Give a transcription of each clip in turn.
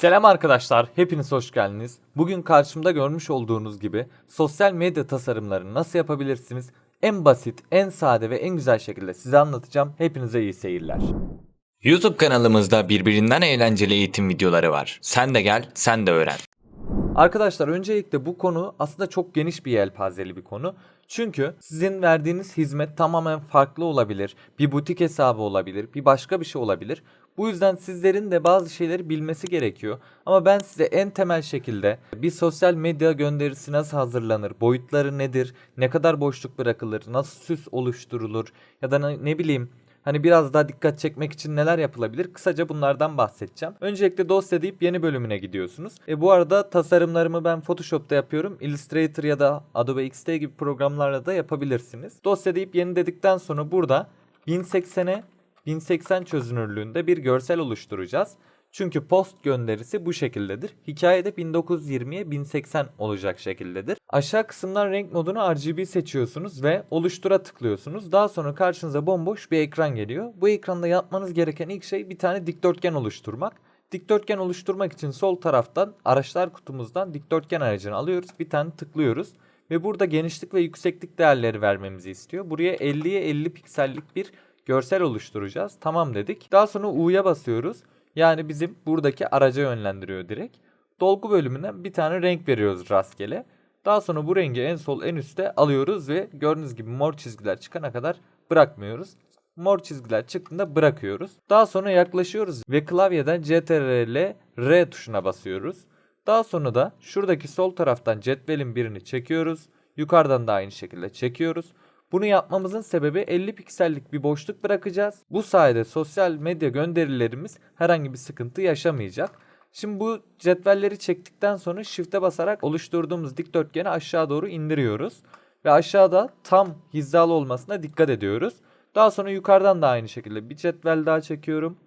Selam arkadaşlar, hepiniz hoş geldiniz. Bugün karşımda görmüş olduğunuz gibi sosyal medya tasarımlarını nasıl yapabilirsiniz? En basit, en sade ve en güzel şekilde size anlatacağım. Hepinize iyi seyirler. YouTube kanalımızda birbirinden eğlenceli eğitim videoları var. Sen de gel, sen de öğren. Arkadaşlar öncelikle bu konu aslında çok geniş bir yelpazeli bir konu. Çünkü sizin verdiğiniz hizmet tamamen farklı olabilir. Bir butik hesabı olabilir, bir başka bir şey olabilir. Bu yüzden sizlerin de bazı şeyleri bilmesi gerekiyor. Ama ben size en temel şekilde bir sosyal medya gönderisi nasıl hazırlanır, boyutları nedir, ne kadar boşluk bırakılır, nasıl süs oluşturulur ya da ne, bileyim Hani biraz daha dikkat çekmek için neler yapılabilir? Kısaca bunlardan bahsedeceğim. Öncelikle dosya deyip yeni bölümüne gidiyorsunuz. E bu arada tasarımlarımı ben Photoshop'ta yapıyorum. Illustrator ya da Adobe XD gibi programlarla da yapabilirsiniz. Dosya deyip yeni dedikten sonra burada 1080'e 1080 çözünürlüğünde bir görsel oluşturacağız. Çünkü post gönderisi bu şekildedir. Hikayede 1920'ye 1080 olacak şekildedir. Aşağı kısımdan renk modunu RGB seçiyorsunuz ve oluştura tıklıyorsunuz. Daha sonra karşınıza bomboş bir ekran geliyor. Bu ekranda yapmanız gereken ilk şey bir tane dikdörtgen oluşturmak. Dikdörtgen oluşturmak için sol taraftan araçlar kutumuzdan dikdörtgen aracını alıyoruz. Bir tane tıklıyoruz. Ve burada genişlik ve yükseklik değerleri vermemizi istiyor. Buraya 50'ye 50 piksellik bir görsel oluşturacağız. Tamam dedik. Daha sonra U'ya basıyoruz. Yani bizim buradaki araca yönlendiriyor direkt. Dolgu bölümünden bir tane renk veriyoruz rastgele. Daha sonra bu rengi en sol en üstte alıyoruz ve gördüğünüz gibi mor çizgiler çıkana kadar bırakmıyoruz. Mor çizgiler çıktığında bırakıyoruz. Daha sonra yaklaşıyoruz ve klavyeden CTRL R tuşuna basıyoruz. Daha sonra da şuradaki sol taraftan cetvelin birini çekiyoruz. Yukarıdan da aynı şekilde çekiyoruz. Bunu yapmamızın sebebi 50 piksellik bir boşluk bırakacağız. Bu sayede sosyal medya gönderilerimiz herhangi bir sıkıntı yaşamayacak. Şimdi bu cetvelleri çektikten sonra shift'e basarak oluşturduğumuz dikdörtgeni aşağı doğru indiriyoruz. Ve aşağıda tam hizalı olmasına dikkat ediyoruz. Daha sonra yukarıdan da aynı şekilde bir cetvel daha çekiyorum.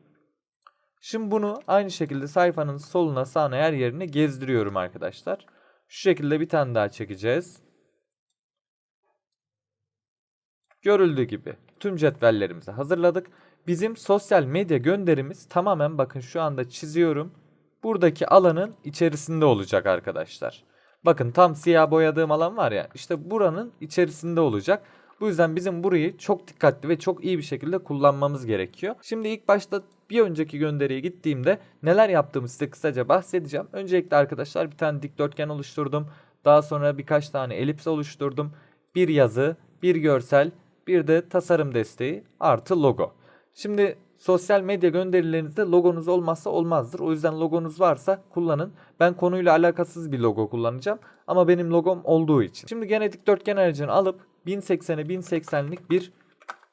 Şimdi bunu aynı şekilde sayfanın soluna sağına her yerine gezdiriyorum arkadaşlar. Şu şekilde bir tane daha çekeceğiz. Görüldüğü gibi tüm cetvellerimizi hazırladık. Bizim sosyal medya gönderimiz tamamen bakın şu anda çiziyorum. Buradaki alanın içerisinde olacak arkadaşlar. Bakın tam siyah boyadığım alan var ya işte buranın içerisinde olacak. Bu yüzden bizim burayı çok dikkatli ve çok iyi bir şekilde kullanmamız gerekiyor. Şimdi ilk başta bir önceki gönderiye gittiğimde neler yaptığımı size kısaca bahsedeceğim. Öncelikle arkadaşlar bir tane dikdörtgen oluşturdum. Daha sonra birkaç tane elips oluşturdum. Bir yazı, bir görsel, bir de tasarım desteği artı logo. Şimdi sosyal medya gönderilerinizde logonuz olmazsa olmazdır. O yüzden logonuz varsa kullanın. Ben konuyla alakasız bir logo kullanacağım ama benim logom olduğu için. Şimdi gene dikdörtgen aracını alıp 1080'e 1080'lik bir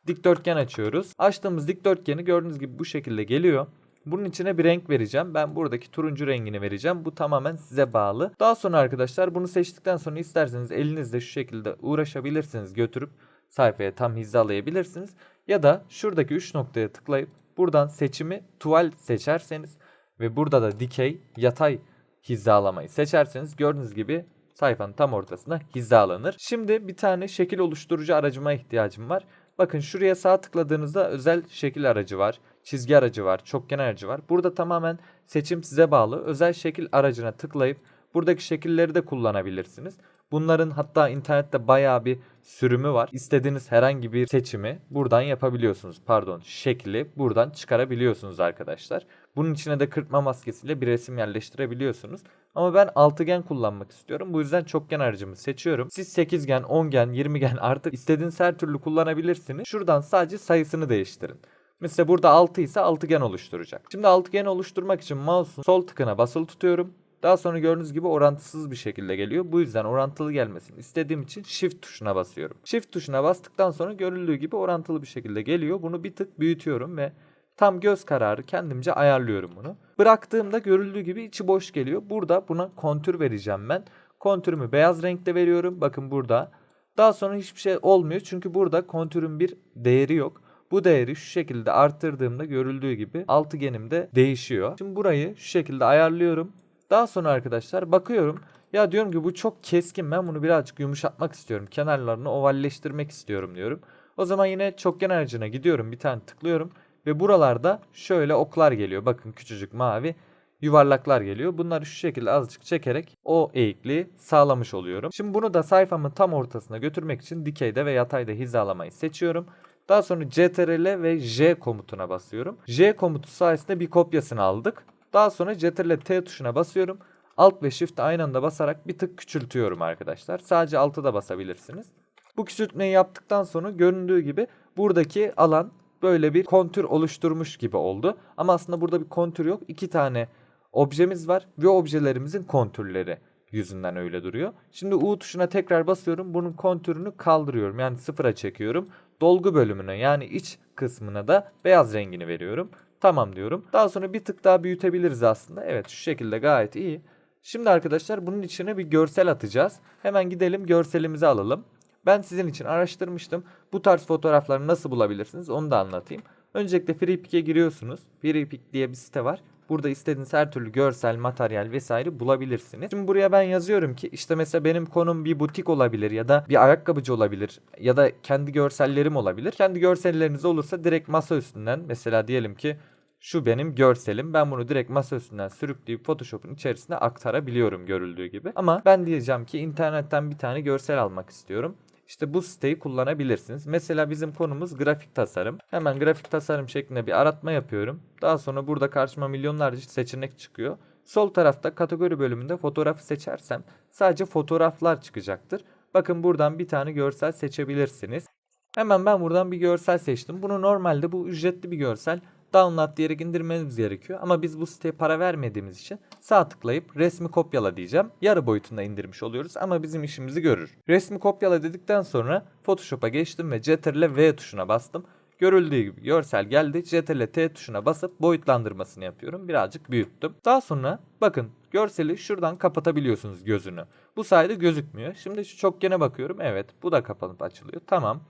dikdörtgen açıyoruz. Açtığımız dikdörtgeni gördüğünüz gibi bu şekilde geliyor. Bunun içine bir renk vereceğim. Ben buradaki turuncu rengini vereceğim. Bu tamamen size bağlı. Daha sonra arkadaşlar bunu seçtikten sonra isterseniz elinizde şu şekilde uğraşabilirsiniz. Götürüp sayfaya tam hizalayabilirsiniz. Ya da şuradaki 3 noktaya tıklayıp buradan seçimi tuval seçerseniz ve burada da dikey yatay hizalamayı seçerseniz gördüğünüz gibi sayfanın tam ortasına hizalanır. Şimdi bir tane şekil oluşturucu aracıma ihtiyacım var. Bakın şuraya sağ tıkladığınızda özel şekil aracı var, çizgi aracı var, çokgen aracı var. Burada tamamen seçim size bağlı. Özel şekil aracına tıklayıp buradaki şekilleri de kullanabilirsiniz. Bunların hatta internette bayağı bir sürümü var. İstediğiniz herhangi bir seçimi buradan yapabiliyorsunuz. Pardon, şekli buradan çıkarabiliyorsunuz arkadaşlar. Bunun içine de kırpma maskesiyle bir resim yerleştirebiliyorsunuz. Ama ben altıgen kullanmak istiyorum. Bu yüzden çokgen aracımı seçiyorum. Siz sekizgen, ongen, yirmigen artık istediğiniz her türlü kullanabilirsiniz. Şuradan sadece sayısını değiştirin. Mesela burada 6 ise altıgen oluşturacak. Şimdi altıgen oluşturmak için mouse'un sol tıkına basılı tutuyorum. Daha sonra gördüğünüz gibi orantısız bir şekilde geliyor. Bu yüzden orantılı gelmesini istediğim için shift tuşuna basıyorum. Shift tuşuna bastıktan sonra görüldüğü gibi orantılı bir şekilde geliyor. Bunu bir tık büyütüyorum ve tam göz kararı kendimce ayarlıyorum bunu. Bıraktığımda görüldüğü gibi içi boş geliyor. Burada buna kontür vereceğim ben. Kontürümü beyaz renkte veriyorum. Bakın burada. Daha sonra hiçbir şey olmuyor. Çünkü burada kontürün bir değeri yok. Bu değeri şu şekilde arttırdığımda görüldüğü gibi altıgenim de değişiyor. Şimdi burayı şu şekilde ayarlıyorum. Daha sonra arkadaşlar bakıyorum. Ya diyorum ki bu çok keskin ben bunu birazcık yumuşatmak istiyorum. Kenarlarını ovalleştirmek istiyorum diyorum. O zaman yine çokgen aracına gidiyorum bir tane tıklıyorum. Ve buralarda şöyle oklar geliyor. Bakın küçücük mavi. yuvarlaklar geliyor. Bunları şu şekilde azıcık çekerek o eğikliği sağlamış oluyorum. Şimdi bunu da sayfamın tam ortasına götürmek için dikeyde ve yatayda hizalamayı seçiyorum. Daha sonra CTRL ve J komutuna basıyorum. J komutu sayesinde bir kopyasını aldık. Daha sonra CTRL T tuşuna basıyorum. Alt ve Shift aynı anda basarak bir tık küçültüyorum arkadaşlar. Sadece altı da basabilirsiniz. Bu küçültmeyi yaptıktan sonra göründüğü gibi buradaki alan böyle bir kontür oluşturmuş gibi oldu. Ama aslında burada bir kontür yok. İki tane objemiz var ve objelerimizin kontürleri yüzünden öyle duruyor. Şimdi U tuşuna tekrar basıyorum. Bunun kontürünü kaldırıyorum. Yani sıfıra çekiyorum. Dolgu bölümüne yani iç kısmına da beyaz rengini veriyorum. Tamam diyorum. Daha sonra bir tık daha büyütebiliriz aslında. Evet şu şekilde gayet iyi. Şimdi arkadaşlar bunun içine bir görsel atacağız. Hemen gidelim görselimizi alalım. Ben sizin için araştırmıştım. Bu tarz fotoğrafları nasıl bulabilirsiniz onu da anlatayım. Öncelikle FreePick'e giriyorsunuz. FreePick diye bir site var. Burada istediğiniz her türlü görsel, materyal vesaire bulabilirsiniz. Şimdi buraya ben yazıyorum ki işte mesela benim konum bir butik olabilir ya da bir ayakkabıcı olabilir ya da kendi görsellerim olabilir. Kendi görselleriniz olursa direkt masa üstünden mesela diyelim ki şu benim görselim. Ben bunu direkt masa üstünden sürükleyip Photoshop'un içerisine aktarabiliyorum görüldüğü gibi. Ama ben diyeceğim ki internetten bir tane görsel almak istiyorum. İşte bu siteyi kullanabilirsiniz. Mesela bizim konumuz grafik tasarım. Hemen grafik tasarım şeklinde bir aratma yapıyorum. Daha sonra burada karşıma milyonlarca seçenek çıkıyor. Sol tarafta kategori bölümünde fotoğrafı seçersem sadece fotoğraflar çıkacaktır. Bakın buradan bir tane görsel seçebilirsiniz. Hemen ben buradan bir görsel seçtim. Bunu normalde bu ücretli bir görsel download diyerek indirmeniz gerekiyor. Ama biz bu siteye para vermediğimiz için sağ tıklayıp resmi kopyala diyeceğim. Yarı boyutunda indirmiş oluyoruz ama bizim işimizi görür. Resmi kopyala dedikten sonra Photoshop'a geçtim ve Ctrl V tuşuna bastım. Görüldüğü gibi görsel geldi. Ctrl T tuşuna basıp boyutlandırmasını yapıyorum. Birazcık büyüttüm. Daha sonra bakın görseli şuradan kapatabiliyorsunuz gözünü. Bu sayede gözükmüyor. Şimdi şu çokgene bakıyorum. Evet bu da kapanıp açılıyor. Tamam.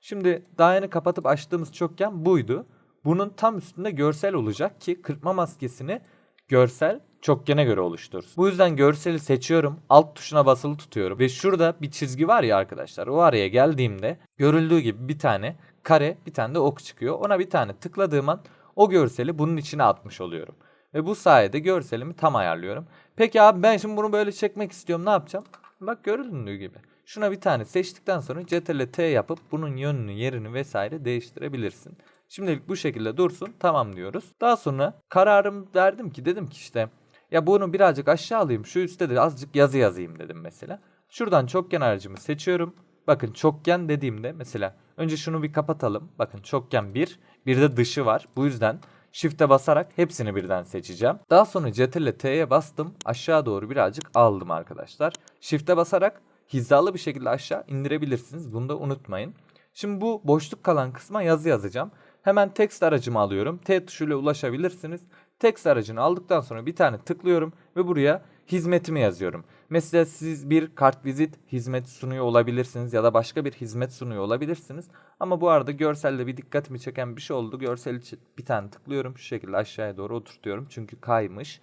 Şimdi daha yeni kapatıp açtığımız çokgen buydu. Bunun tam üstünde görsel olacak ki kırpma maskesini görsel çokgene göre oluştursun. Bu yüzden görseli seçiyorum. Alt tuşuna basılı tutuyorum. Ve şurada bir çizgi var ya arkadaşlar. O araya geldiğimde görüldüğü gibi bir tane kare bir tane de ok çıkıyor. Ona bir tane tıkladığım an o görseli bunun içine atmış oluyorum. Ve bu sayede görselimi tam ayarlıyorum. Peki abi ben şimdi bunu böyle çekmek istiyorum ne yapacağım? Bak görüldüğü gibi. Şuna bir tane seçtikten sonra Ctrl T yapıp bunun yönünü, yerini vesaire değiştirebilirsin. Şimdilik bu şekilde dursun. Tamam diyoruz. Daha sonra kararım verdim ki dedim ki işte ya bunu birazcık aşağı alayım. Şu üstte de azıcık yazı yazayım dedim mesela. Şuradan çokgen aracımı seçiyorum. Bakın çokgen dediğimde mesela önce şunu bir kapatalım. Bakın çokgen 1. Bir de dışı var. Bu yüzden Shift'e basarak hepsini birden seçeceğim. Daha sonra Ctrl T'ye bastım. Aşağı doğru birazcık aldım arkadaşlar. Shift'e basarak hizalı bir şekilde aşağı indirebilirsiniz. Bunu da unutmayın. Şimdi bu boşluk kalan kısma yazı yazacağım. Hemen text aracımı alıyorum. T tuşuyla ulaşabilirsiniz. Text aracını aldıktan sonra bir tane tıklıyorum ve buraya hizmetimi yazıyorum. Mesela siz bir kartvizit hizmet sunuyor olabilirsiniz ya da başka bir hizmet sunuyor olabilirsiniz. Ama bu arada görselde bir dikkatimi çeken bir şey oldu. Görsel için bir tane tıklıyorum. Şu şekilde aşağıya doğru oturtuyorum. Çünkü kaymış.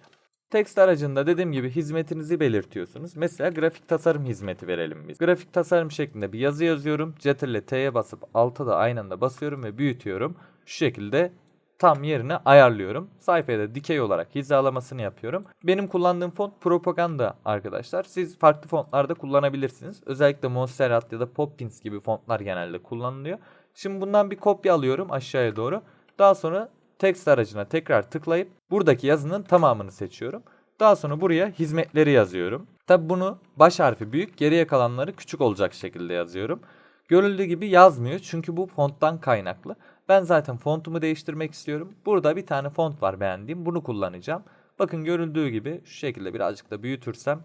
Text aracında dediğim gibi hizmetinizi belirtiyorsunuz. Mesela grafik tasarım hizmeti verelim biz. Grafik tasarım şeklinde bir yazı yazıyorum. Ctrl T'ye basıp alta da aynı anda basıyorum ve büyütüyorum. Şu şekilde tam yerine ayarlıyorum. Sayfaya da dikey olarak hizalamasını yapıyorum. Benim kullandığım font propaganda arkadaşlar. Siz farklı fontlarda kullanabilirsiniz. Özellikle Montserrat ya da Poppins gibi fontlar genelde kullanılıyor. Şimdi bundan bir kopya alıyorum aşağıya doğru. Daha sonra text aracına tekrar tıklayıp buradaki yazının tamamını seçiyorum. Daha sonra buraya hizmetleri yazıyorum. Tabi bunu baş harfi büyük, geriye kalanları küçük olacak şekilde yazıyorum. Görüldüğü gibi yazmıyor çünkü bu fonttan kaynaklı. Ben zaten fontumu değiştirmek istiyorum. Burada bir tane font var beğendiğim. Bunu kullanacağım. Bakın görüldüğü gibi şu şekilde birazcık da büyütürsem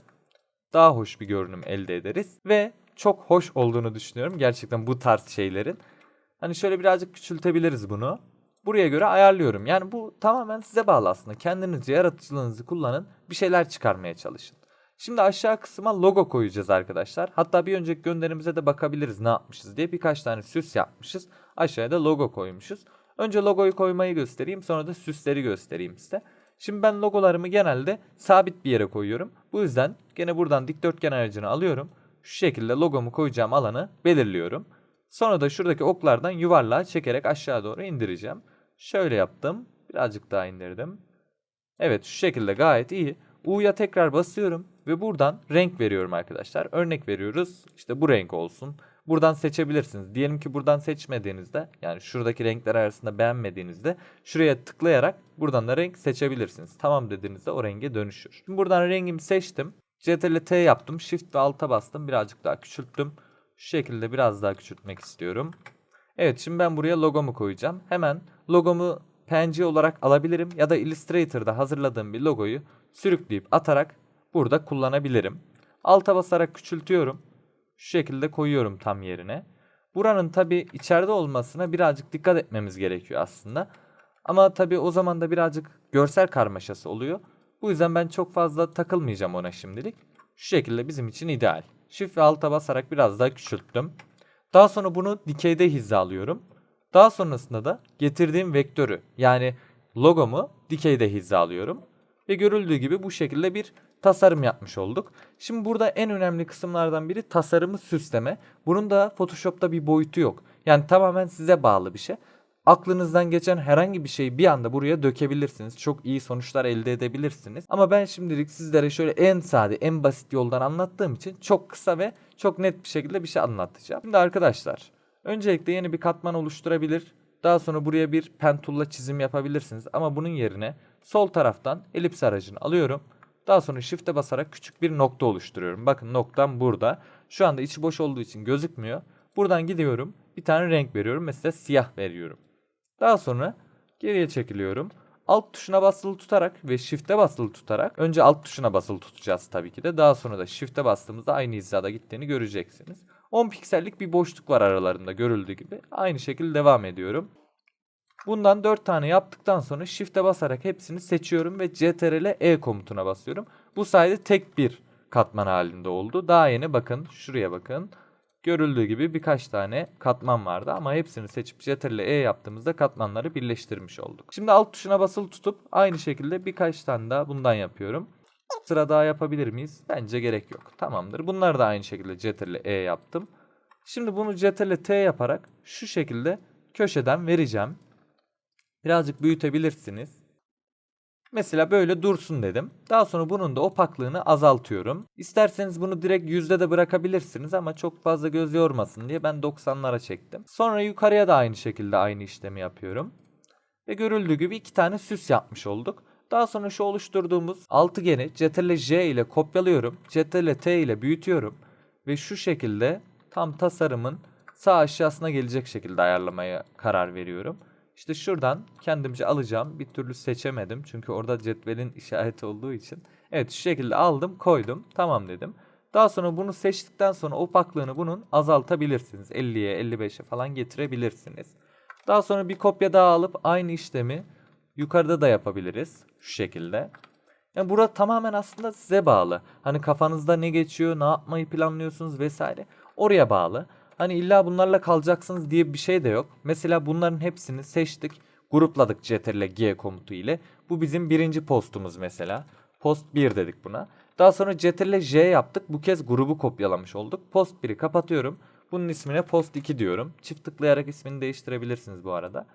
daha hoş bir görünüm elde ederiz. Ve çok hoş olduğunu düşünüyorum gerçekten bu tarz şeylerin. Hani şöyle birazcık küçültebiliriz bunu. Buraya göre ayarlıyorum. Yani bu tamamen size bağlı aslında. Kendinizce yaratıcılığınızı kullanın. Bir şeyler çıkarmaya çalışın. Şimdi aşağı kısma logo koyacağız arkadaşlar. Hatta bir önceki gönderimize de bakabiliriz ne yapmışız diye. Birkaç tane süs yapmışız. Aşağıya da logo koymuşuz. Önce logoyu koymayı göstereyim sonra da süsleri göstereyim size. Şimdi ben logolarımı genelde sabit bir yere koyuyorum. Bu yüzden gene buradan dikdörtgen aracını alıyorum. Şu şekilde logomu koyacağım alanı belirliyorum. Sonra da şuradaki oklardan yuvarlağa çekerek aşağı doğru indireceğim. Şöyle yaptım. Birazcık daha indirdim. Evet şu şekilde gayet iyi. U'ya tekrar basıyorum ve buradan renk veriyorum arkadaşlar. Örnek veriyoruz işte bu renk olsun. Buradan seçebilirsiniz. Diyelim ki buradan seçmediğinizde yani şuradaki renkler arasında beğenmediğinizde şuraya tıklayarak buradan da renk seçebilirsiniz. Tamam dediğinizde o renge dönüşür. Şimdi buradan rengimi seçtim. Ctrl T yaptım. Shift ve Alt'a bastım. Birazcık daha küçülttüm. Şu şekilde biraz daha küçültmek istiyorum. Evet şimdi ben buraya logomu koyacağım. Hemen logomu PNG olarak alabilirim ya da Illustrator'da hazırladığım bir logoyu sürükleyip atarak burada kullanabilirim. Alta basarak küçültüyorum. Şu şekilde koyuyorum tam yerine. Buranın tabi içeride olmasına birazcık dikkat etmemiz gerekiyor aslında. Ama tabi o zaman da birazcık görsel karmaşası oluyor. Bu yüzden ben çok fazla takılmayacağım ona şimdilik. Şu şekilde bizim için ideal. Shift ve alta basarak biraz daha küçülttüm. Daha sonra bunu dikeyde hizalıyorum. Daha sonrasında da getirdiğim vektörü yani logomu dikeyde hizalıyorum. Ve görüldüğü gibi bu şekilde bir tasarım yapmış olduk. Şimdi burada en önemli kısımlardan biri tasarımı süsleme. Bunun da Photoshop'ta bir boyutu yok. Yani tamamen size bağlı bir şey. Aklınızdan geçen herhangi bir şeyi bir anda buraya dökebilirsiniz. Çok iyi sonuçlar elde edebilirsiniz. Ama ben şimdilik sizlere şöyle en sade, en basit yoldan anlattığım için çok kısa ve çok net bir şekilde bir şey anlatacağım. Şimdi arkadaşlar, öncelikle yeni bir katman oluşturabilir. Daha sonra buraya bir pen tool'la çizim yapabilirsiniz. Ama bunun yerine sol taraftan elips aracını alıyorum. Daha sonra shift'e basarak küçük bir nokta oluşturuyorum. Bakın noktam burada. Şu anda içi boş olduğu için gözükmüyor. Buradan gidiyorum. Bir tane renk veriyorum. Mesela siyah veriyorum. Daha sonra geriye çekiliyorum. Alt tuşuna basılı tutarak ve shift'e basılı tutarak önce alt tuşuna basılı tutacağız tabii ki de. Daha sonra da shift'e bastığımızda aynı hizada gittiğini göreceksiniz. 10 piksellik bir boşluk var aralarında görüldüğü gibi. Aynı şekilde devam ediyorum. Bundan 4 tane yaptıktan sonra shift'e basarak hepsini seçiyorum ve CTRL E komutuna basıyorum. Bu sayede tek bir katman halinde oldu. Daha yeni bakın şuraya bakın. Görüldüğü gibi birkaç tane katman vardı ama hepsini seçip CTRL E yaptığımızda katmanları birleştirmiş olduk. Şimdi alt tuşuna basılı tutup aynı şekilde birkaç tane daha bundan yapıyorum. Sıra daha yapabilir miyiz? Bence gerek yok. Tamamdır. Bunları da aynı şekilde CTRL E yaptım. Şimdi bunu CTRL T yaparak şu şekilde köşeden vereceğim. Birazcık büyütebilirsiniz. Mesela böyle dursun dedim. Daha sonra bunun da opaklığını azaltıyorum. İsterseniz bunu direkt yüzde de bırakabilirsiniz ama çok fazla göz yormasın diye ben 90'lara çektim. Sonra yukarıya da aynı şekilde aynı işlemi yapıyorum. Ve görüldüğü gibi iki tane süs yapmış olduk. Daha sonra şu oluşturduğumuz altıgeni Ctrl J ile kopyalıyorum. Ctrl T ile büyütüyorum. Ve şu şekilde tam tasarımın sağ aşağısına gelecek şekilde ayarlamaya karar veriyorum. İşte şuradan kendimce alacağım. Bir türlü seçemedim. Çünkü orada cetvelin işareti olduğu için. Evet şu şekilde aldım koydum. Tamam dedim. Daha sonra bunu seçtikten sonra opaklığını bunun azaltabilirsiniz. 50'ye 55'e falan getirebilirsiniz. Daha sonra bir kopya daha alıp aynı işlemi yukarıda da yapabiliriz. Şu şekilde. Yani burada tamamen aslında size bağlı. Hani kafanızda ne geçiyor, ne yapmayı planlıyorsunuz vesaire. Oraya bağlı. Hani illa bunlarla kalacaksınız diye bir şey de yok. Mesela bunların hepsini seçtik. Grupladık Ctrl G komutu ile. Bu bizim birinci postumuz mesela. Post 1 dedik buna. Daha sonra Ctrl J yaptık. Bu kez grubu kopyalamış olduk. Post 1'i kapatıyorum. Bunun ismine post 2 diyorum. Çift tıklayarak ismini değiştirebilirsiniz bu arada.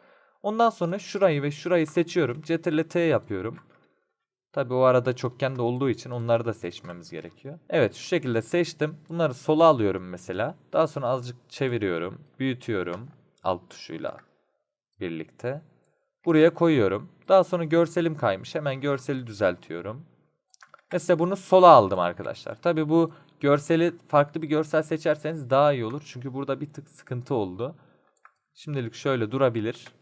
Ondan sonra şurayı ve şurayı seçiyorum. Ctrl T yapıyorum. Tabi o arada çokgen de olduğu için onları da seçmemiz gerekiyor. Evet şu şekilde seçtim. Bunları sola alıyorum mesela. Daha sonra azıcık çeviriyorum. Büyütüyorum. Alt tuşuyla birlikte. Buraya koyuyorum. Daha sonra görselim kaymış. Hemen görseli düzeltiyorum. Mesela bunu sola aldım arkadaşlar. Tabi bu görseli farklı bir görsel seçerseniz daha iyi olur. Çünkü burada bir tık sıkıntı oldu. Şimdilik şöyle durabilir.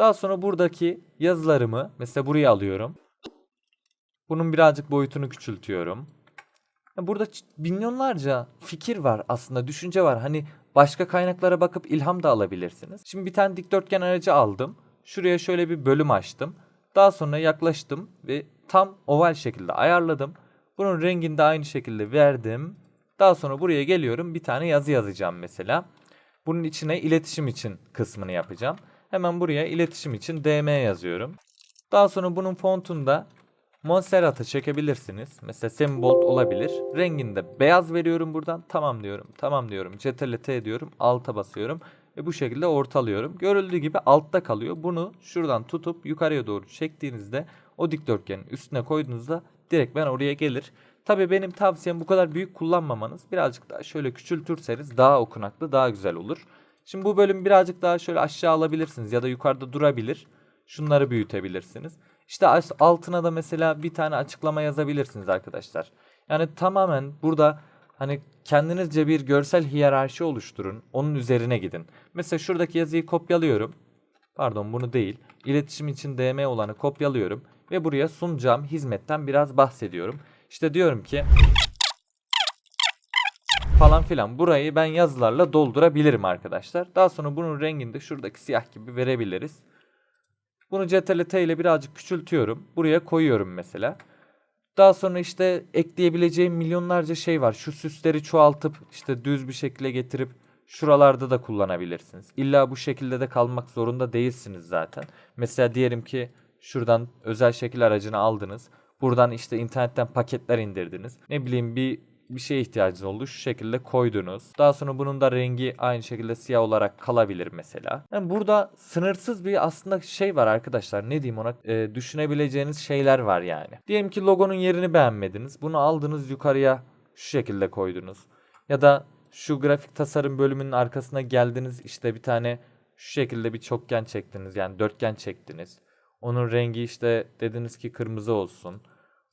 Daha sonra buradaki yazılarımı mesela buraya alıyorum. Bunun birazcık boyutunu küçültüyorum. Burada milyonlarca fikir var aslında, düşünce var. Hani başka kaynaklara bakıp ilham da alabilirsiniz. Şimdi bir tane dikdörtgen aracı aldım. Şuraya şöyle bir bölüm açtım. Daha sonra yaklaştım ve tam oval şekilde ayarladım. Bunun rengini de aynı şekilde verdim. Daha sonra buraya geliyorum. Bir tane yazı yazacağım mesela. Bunun içine iletişim için kısmını yapacağım. Hemen buraya iletişim için DM yazıyorum. Daha sonra bunun fontunda Monserrat'ı çekebilirsiniz. Mesela Sembold olabilir. Rengini de beyaz veriyorum buradan. Tamam diyorum. Tamam diyorum. Ctrl T diyorum. Alta basıyorum. Ve bu şekilde ortalıyorum. Görüldüğü gibi altta kalıyor. Bunu şuradan tutup yukarıya doğru çektiğinizde o dikdörtgenin üstüne koyduğunuzda direkt ben oraya gelir. Tabii benim tavsiyem bu kadar büyük kullanmamanız. Birazcık daha şöyle küçültürseniz daha okunaklı, daha güzel olur. Şimdi bu bölüm birazcık daha şöyle aşağı alabilirsiniz ya da yukarıda durabilir. Şunları büyütebilirsiniz. İşte altına da mesela bir tane açıklama yazabilirsiniz arkadaşlar. Yani tamamen burada hani kendinizce bir görsel hiyerarşi oluşturun. Onun üzerine gidin. Mesela şuradaki yazıyı kopyalıyorum. Pardon bunu değil. İletişim için DM olanı kopyalıyorum ve buraya sunacağım hizmetten biraz bahsediyorum. İşte diyorum ki falan filan burayı ben yazılarla doldurabilirim arkadaşlar. Daha sonra bunun rengini de şuradaki siyah gibi verebiliriz. Bunu Ctrl ile birazcık küçültüyorum. Buraya koyuyorum mesela. Daha sonra işte ekleyebileceğim milyonlarca şey var. Şu süsleri çoğaltıp işte düz bir şekilde getirip şuralarda da kullanabilirsiniz. İlla bu şekilde de kalmak zorunda değilsiniz zaten. Mesela diyelim ki şuradan özel şekil aracını aldınız. Buradan işte internetten paketler indirdiniz. Ne bileyim bir bir şeye ihtiyacınız oldu. Şu şekilde koydunuz. Daha sonra bunun da rengi aynı şekilde siyah olarak kalabilir mesela. Yani burada sınırsız bir aslında şey var arkadaşlar. Ne diyeyim ona? Ee, düşünebileceğiniz şeyler var yani. Diyelim ki logonun yerini beğenmediniz. Bunu aldınız yukarıya şu şekilde koydunuz. Ya da şu grafik tasarım bölümünün arkasına geldiniz. işte bir tane şu şekilde bir çokgen çektiniz. Yani dörtgen çektiniz. Onun rengi işte dediniz ki kırmızı olsun.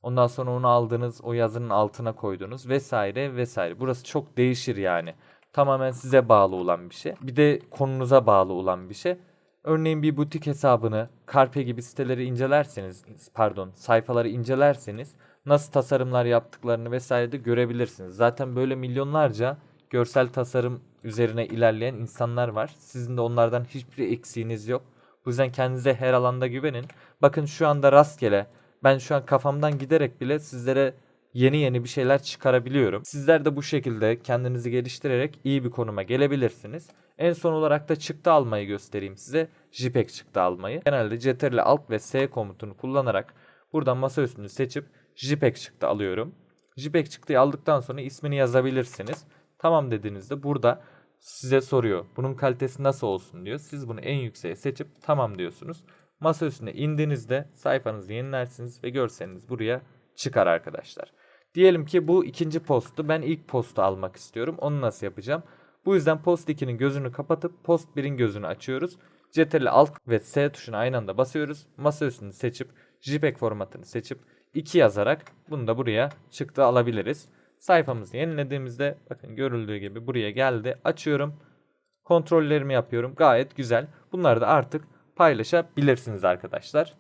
Ondan sonra onu aldınız o yazının altına koydunuz vesaire vesaire. Burası çok değişir yani. Tamamen size bağlı olan bir şey. Bir de konunuza bağlı olan bir şey. Örneğin bir butik hesabını, Karpe gibi siteleri incelerseniz, pardon, sayfaları incelerseniz nasıl tasarımlar yaptıklarını vesaire de görebilirsiniz. Zaten böyle milyonlarca görsel tasarım üzerine ilerleyen insanlar var. Sizin de onlardan hiçbir eksiğiniz yok. Bu yüzden kendinize her alanda güvenin. Bakın şu anda rastgele ben şu an kafamdan giderek bile sizlere yeni yeni bir şeyler çıkarabiliyorum. Sizler de bu şekilde kendinizi geliştirerek iyi bir konuma gelebilirsiniz. En son olarak da çıktı almayı göstereyim size. JPEG çıktı almayı. Genelde Ctrl Alt ve S komutunu kullanarak buradan masa üstünü seçip JPEG çıktı alıyorum. JPEG çıktıyı aldıktan sonra ismini yazabilirsiniz. Tamam dediğinizde burada size soruyor. Bunun kalitesi nasıl olsun diyor. Siz bunu en yükseğe seçip tamam diyorsunuz. Masa üstüne indiğinizde sayfanızı yenilersiniz ve görseliniz buraya çıkar arkadaşlar. Diyelim ki bu ikinci postu ben ilk postu almak istiyorum. Onu nasıl yapacağım? Bu yüzden post 2'nin gözünü kapatıp post 1'in gözünü açıyoruz. Ctrl Alt ve S tuşuna aynı anda basıyoruz. Masa üstünü seçip JPEG formatını seçip 2 yazarak bunu da buraya çıktı alabiliriz. Sayfamızı yenilediğimizde bakın görüldüğü gibi buraya geldi. Açıyorum. Kontrollerimi yapıyorum. Gayet güzel. Bunları da artık paylaşabilirsiniz arkadaşlar.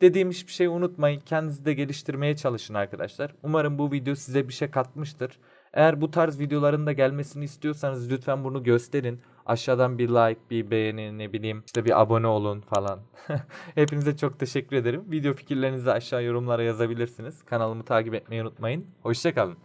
Dediğim hiçbir şeyi unutmayın. Kendinizi de geliştirmeye çalışın arkadaşlar. Umarım bu video size bir şey katmıştır. Eğer bu tarz videoların da gelmesini istiyorsanız lütfen bunu gösterin. Aşağıdan bir like, bir beğeni, ne bileyim işte bir abone olun falan. Hepinize çok teşekkür ederim. Video fikirlerinizi aşağı yorumlara yazabilirsiniz. Kanalımı takip etmeyi unutmayın. Hoşçakalın.